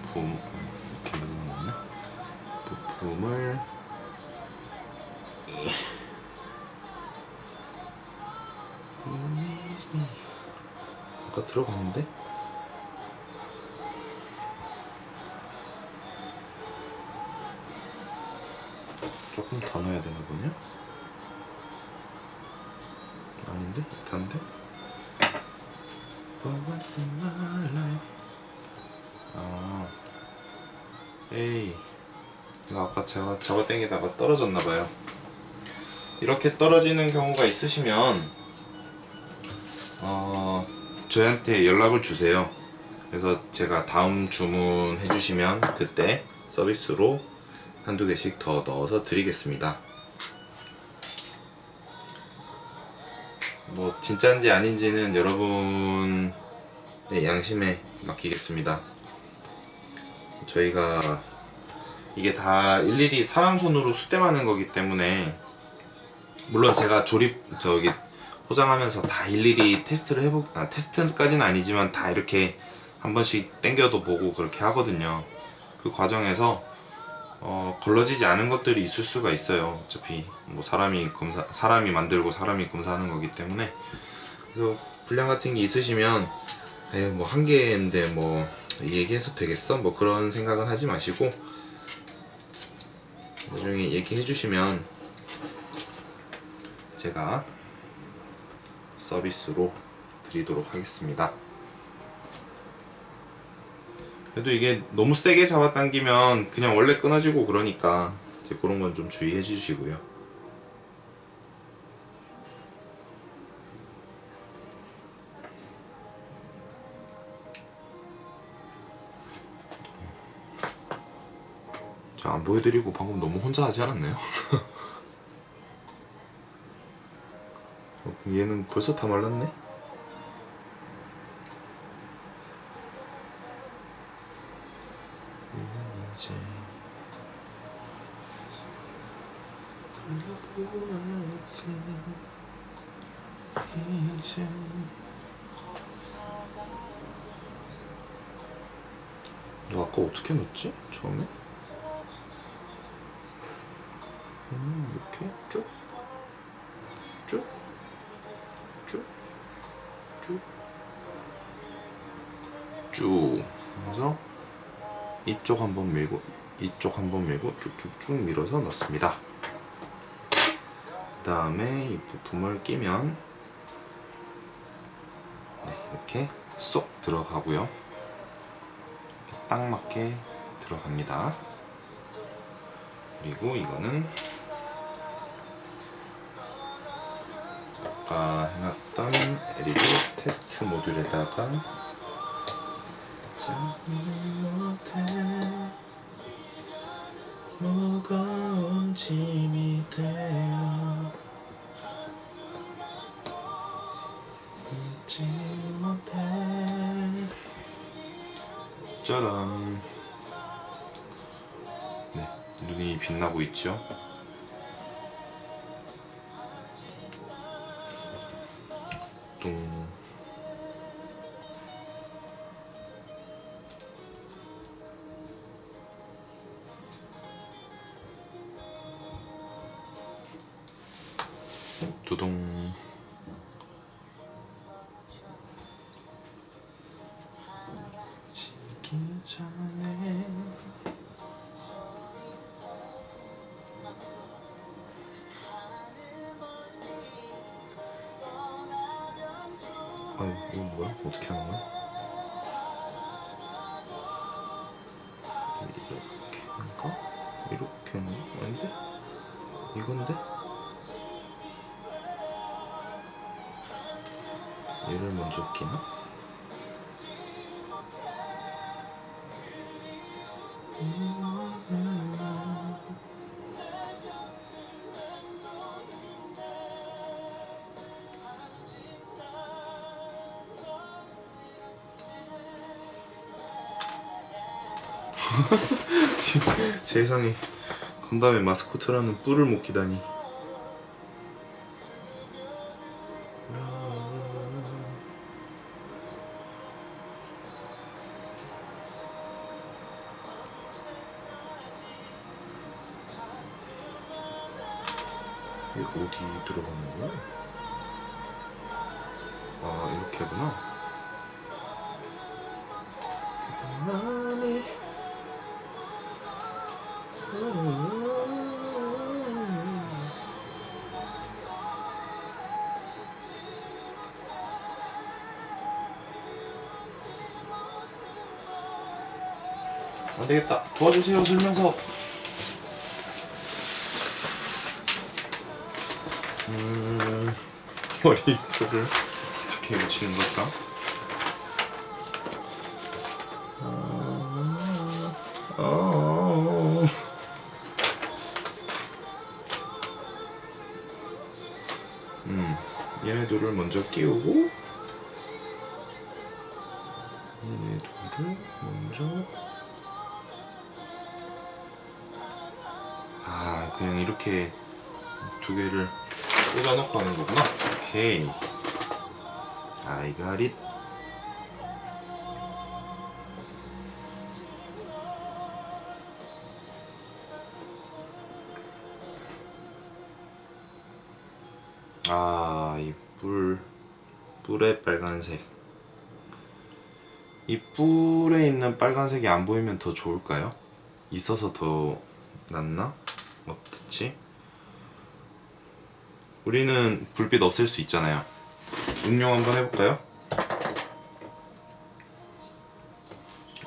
부품 이렇게 넣어놨네. 부품을 아까 들어갔는데? 아까 제가 저거 땡기다가 떨어졌나봐요. 이렇게 떨어지는 경우가 있으시면 어 저희한테 연락을 주세요. 그래서 제가 다음 주문해 주시면 그때 서비스로 한두 개씩 더 넣어서 드리겠습니다. 뭐 진짜인지 아닌지는 여러분의 양심에 맡기겠습니다. 저희가 이게 다 일일이 사람 손으로 수tem하는 거기 때문에 물론 제가 조립 저기 포장하면서 다 일일이 테스트를 해보 아, 테스트까지는 아니지만 다 이렇게 한 번씩 땡겨도 보고 그렇게 하거든요. 그 과정에서 어, 걸러지지 않은 것들이 있을 수가 있어요. 어차피 뭐 사람이 검사 사람이 만들고 사람이 검사하는 거기 때문에 그래서 불량 같은 게 있으시면 네, 뭐한 개인데 뭐 얘기해서 되겠어? 뭐 그런 생각은 하지 마시고 나중에 얘기해 주시면 제가 서비스로 드리도록 하겠습니다. 그래도 이게 너무 세게 잡아당기면 그냥 원래 끊어지고 그러니까 이제 그런 건 좀 주의해 주시고요. 안 보여드리고 방금 너무 혼자 하지 않았나요? 어, 얘는 벌써 다 말랐네? 이제 불러보았지 이제 너 아까 어떻게 넣었지? 처음에? 음, 이렇게 쭉, 쭉, 쭉, 쭉, 쭉. 그래서 이쪽 한번 밀고 이쪽 한번 밀고 쭉쭉쭉 밀어서 넣습니다. 그 다음에 이 부품을 끼면 네, 이렇게 쏙 들어가고요. 딱 맞게 들어갑니다. 그리고 이거는 아까 해놨던 LED 테스트 모듈에다가 무거운 짐이 되어 잊지 못해. 짜란. 네 눈이 빛나고 있죠 두둥 아유 이거 뭐야? 어떻게 하는 거야? 이렇게인가? 이렇게 하는 거 아닌데? 이건데? 얘를 먼저 끼나? 세상에 건담의 마스코트라는 뿔을 못 끼다니 어디 들어가는 거야? 아 이렇게 하구나. 그동안에 안 되겠다. 도와주세요 설명서. 음, 머리털을 어떻게 묻히는 걸까? 아, 아. 음, 얘네 둘을 먼저 끼우고 얘네 둘을 먼저 아 그냥 이렇게 두 개를 꽂아놓고 하는 거구나. 오케이. It. 아, 이 뿔, 뿔의 빨간색. 이 뿔에 있는 빨간색이 안 보이면 더 좋을까요? 있어서 더 낫나? 어떻지? 우리는 불빛 없앨 수 있잖아요. 응용 한번 해볼까요?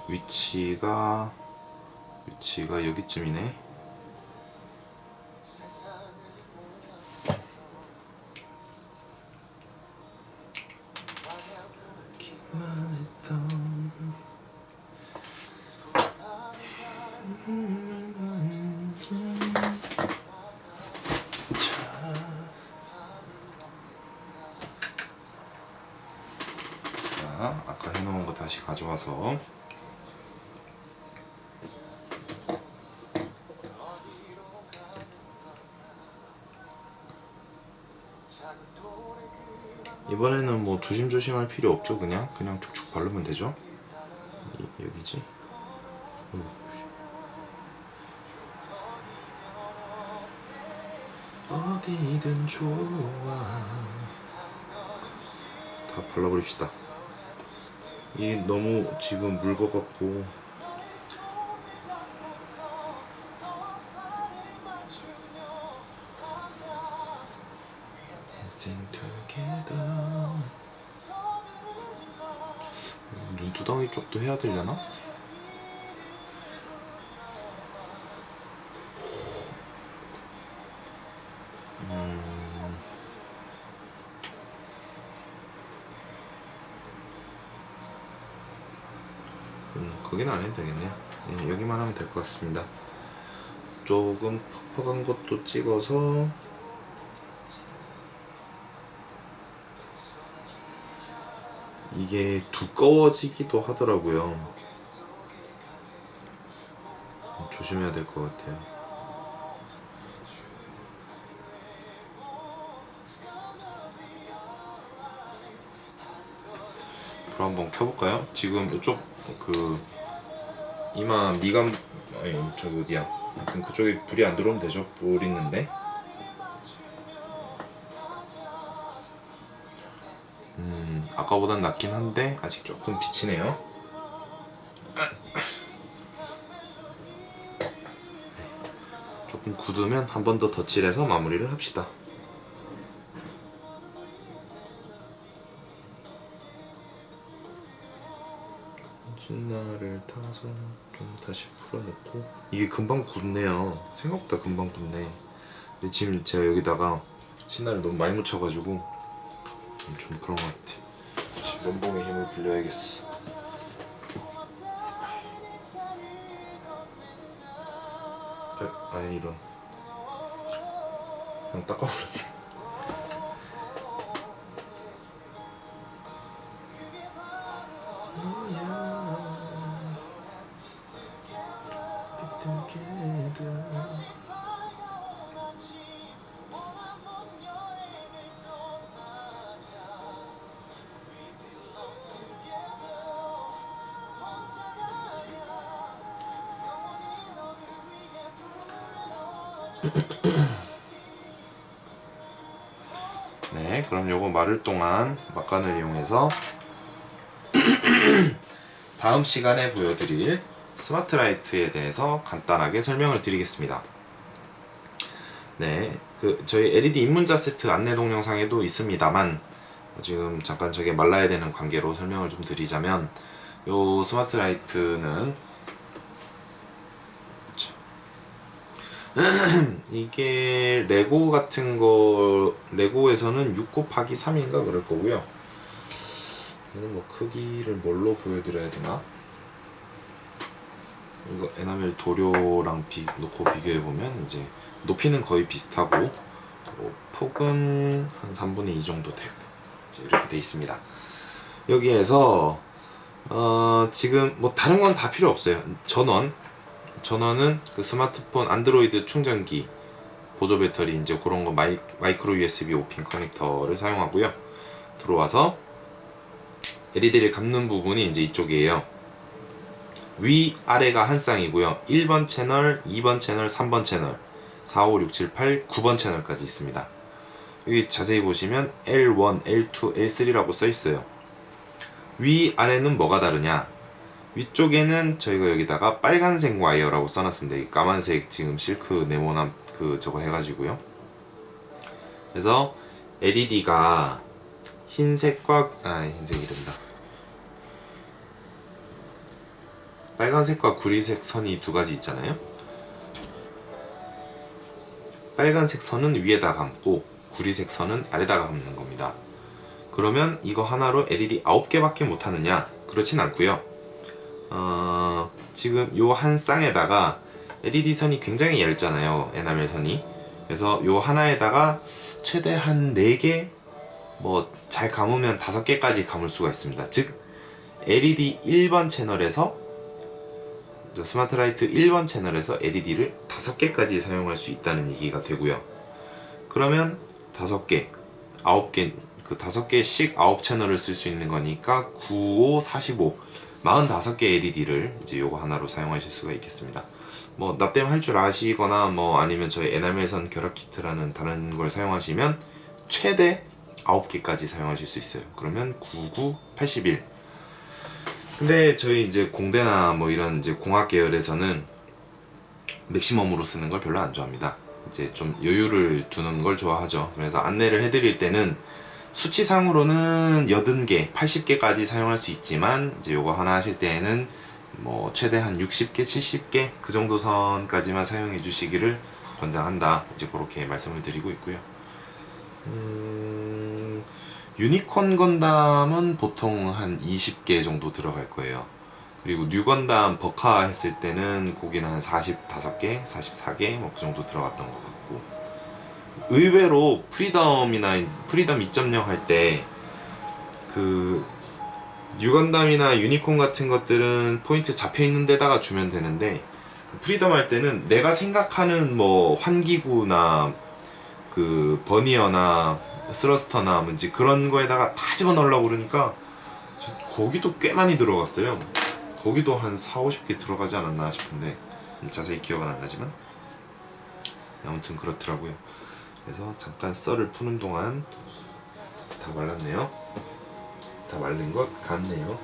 위치가 위치가 여기쯤이네. 기만 했던 다시 가져와서. 이번에는 뭐 조심조심 할 필요 없죠 그냥? 그냥 축축 바르면 되죠? 이- 여기지. 어디든 좋아. 다 발라버립시다 이게 너무 지금 묽어갖고. Dancing together 눈두덩이 쪽도 해야 되려나? 음... 음, 거기는 안 해도 되겠네. 예, 여기만 하면 될 것 같습니다. 조금 퍽퍽한 것도 찍어서 이게 두꺼워지기도 하더라고요. 조심해야 될 것 같아요. 불 한번 켜볼까요? 지금 이쪽 그 이마 미간 아니 저기 어디야? 아무튼 그쪽에 불이 안 들어오면 되죠? 불 있는데. 음 아까보단 낫긴 한데 아직 조금 비치네요. 조금 굳으면 한 번 더 덧칠해서 마무리를 합시다. 신나를 타서 좀 다시 풀어놓고. 이게 금방 굳네요. 생각보다 금방 굳네. 근데 지금 제가 여기다가 신나를 너무 많이 묻혀가지고 좀 그런 것 같아. 다시 면봉의 힘을 빌려야겠어. 아, 아예 이런. 그냥 닦아버렸네. 너야 네, 그럼 요거 마를 동안 막간을 이용해서 다음 시간에 보여드릴 스마트 라이트에 대해서 간단하게 설명을 드리겠습니다. 네, 그 저희 LED 입문자 세트 안내 동영상에도 있습니다만 지금 잠깐 저게 말라야 되는 관계로 설명을 좀 드리자면 요 스마트 라이트는 이게 레고 같은 거 레고에서는 6 곱하기 3인가 그럴 거고요. 뭐 크기를 뭘로 보여드려야 되나? 이거 에나멜 도료랑 비, 놓고 비교해 보면 이제 높이는 거의 비슷하고 뭐 폭은 한 3분의 2 정도 되고 이제 이렇게 돼 있습니다. 여기에서 어, 지금 뭐 다른 건 다 필요 없어요. 전원 전원은 그 스마트폰 안드로이드 충전기 보조 배터리 이제 그런 거 마이, 마이크로 USB 5핀 커넥터를 사용하고요. 들어와서 LED를 감는 부분이 이제 이쪽이에요. 위 아래가 한 쌍이고요. 1번 채널, 2번 채널, 3번 채널, 4, 5, 6, 7, 8, 9번 채널까지 있습니다. 여기 자세히 보시면 L1, L2, L3라고 써 있어요. 위 아래는 뭐가 다르냐? 위쪽에는 저희가 여기다가 빨간색 와이어라고 써놨습니다. 이 까만색 지금 실크 네모난 그 저거 해가지고요. 그래서 LED가 흰색과 아 흰색이란다. 빨간색과 구리색 선이 두 가지 있잖아요. 빨간색 선은 위에다 감고 구리색 선은 아래다가 감는 겁니다. 그러면 이거 하나로 LED 9개밖에 못 하느냐? 그렇진 않고요. 어, 지금 요 한 쌍에다가 LED 선이 굉장히 얇잖아요. 에나멜 선이. 그래서 요 하나에다가 최대 한 4개 뭐 잘 감으면 5개까지 감을 수가 있습니다. 즉 LED 1번 채널에서 저 스마트 라이트 1번 채널에서 LED를 5개까지 사용할 수 있다는 얘기가 되고요. 그러면 5개, 9개, 그 5개씩 9채널을 쓸 수 있는 거니까 9, 5, 45, 45개 LED를 이제 요거 하나로 사용하실 수가 있겠습니다. 뭐 납땜 할 줄 아시거나 뭐 아니면 저희 에나멜선 결합 키트라는 다른 걸 사용하시면 최대 9개까지 사용하실 수 있어요. 그러면 99, 81. 근데 저희 이제 공대나 뭐 이런 이제 공학 계열에서는 맥시멈으로 쓰는 걸 별로 안 좋아합니다. 이제 좀 여유를 두는 걸 좋아하죠. 그래서 안내를 해드릴 때는 수치상으로는 80개, 80개까지 사용할 수 있지만 이제 요거 하나 하실 때에는 뭐 최대 한 60개, 70개 그 정도 선까지만 사용해 주시기를 권장한다. 이제 그렇게 말씀을 드리고 있고요. 음, 유니콘 건담은 보통 한 20개 정도 들어갈 거예요. 그리고 뉴 건담 버카 했을 때는 거기는 한 45개, 44개 뭐 그 정도 들어갔던 것 같고 의외로 프리덤이나 프리덤 2.0 할 때 그 뉴건담이나 유니콘 같은 것들은 포인트 잡혀 있는 데다가 주면 되는데 그 프리덤 할 때는 내가 생각하는 뭐 환기구나 그 버니어나 스러스터나 뭔지 그런 거에다가 다 집어넣으려고 그러니까 거기도 꽤 많이 들어갔어요. 거기도 한 4, 50개 들어가지 않았나 싶은데 자세히 기억은 안 나지만 아무튼 그렇더라고요. 그래서 잠깐 썰을 푸는 동안 다 말랐네요. 다 말린 것 같네요.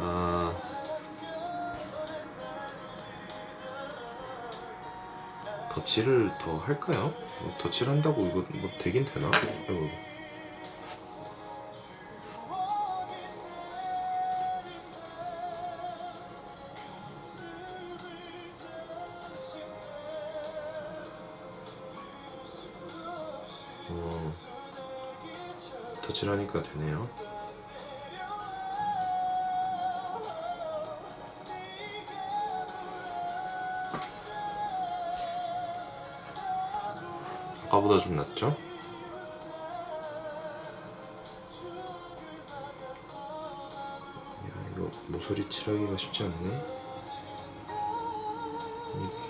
아 덧칠을 더 할까요? 뭐 덧칠 한다고 이거 뭐 되긴 되나? 아이고. 어, 덧칠하니까 되네요. 아까보다 좀 낫죠? 야, 이거 모서리 칠하기가 쉽지 않네. 이-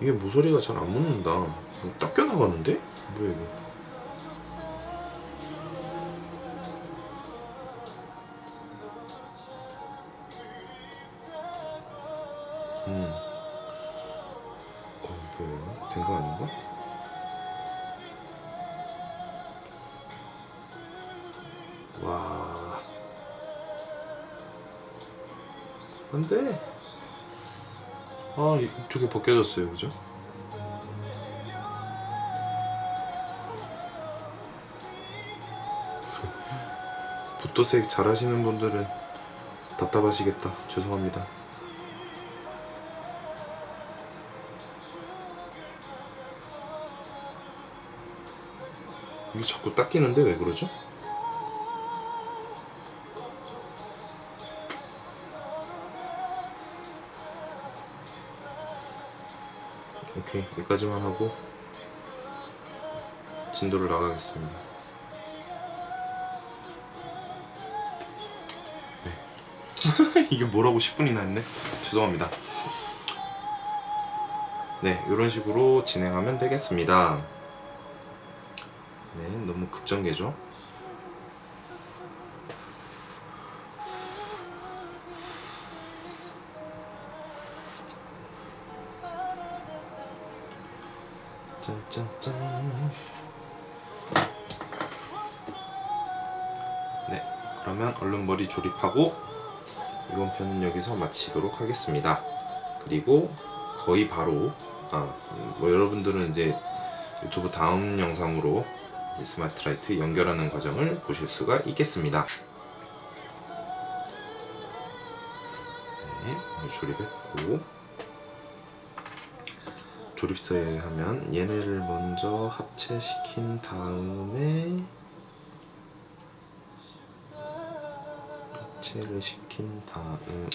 이게 모서리가 잘안 묻는다. 딱 껴나가는데? 뭐야 이거? 음. 어, 뭐예요? 된거 아닌가? 와. 안 돼. 아, 이쪽에 벗겨졌어요. 그죠? 붓도색 잘하시는 분들은 답답하시겠다. 죄송합니다. 이게 자꾸 닦이는데 왜 그러죠? 오케이 여기까지만 하고 진도를 나가겠습니다. 네. 이게 뭐라고 10분이나 했네. 죄송합니다. 네, 이런 식으로 진행하면 되겠습니다. 네, 너무 급전개죠. 짠짠짠. 네, 그러면 얼른 머리 조립하고 이번 편은 여기서 마치도록 하겠습니다. 그리고 거의 바로 아, 음, 뭐 여러분들은 이제 유튜브 다음 영상으로 스마트 라이트 연결하는 과정을 보실 수가 있겠습니다. 네, 조립했고 조립서에 하면 얘네를 먼저 합체시킨 다음에 합체를 시킨 다음에